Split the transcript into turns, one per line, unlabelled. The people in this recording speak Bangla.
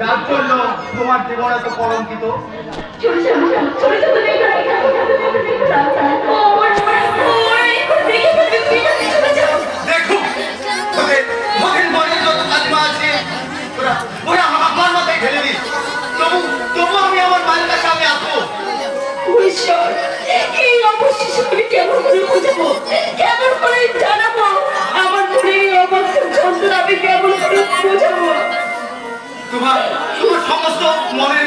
যার জন্য তোমার জীবন এত কলঙ্কিত
চলে যাব চলে যাব
সমস্ত মনের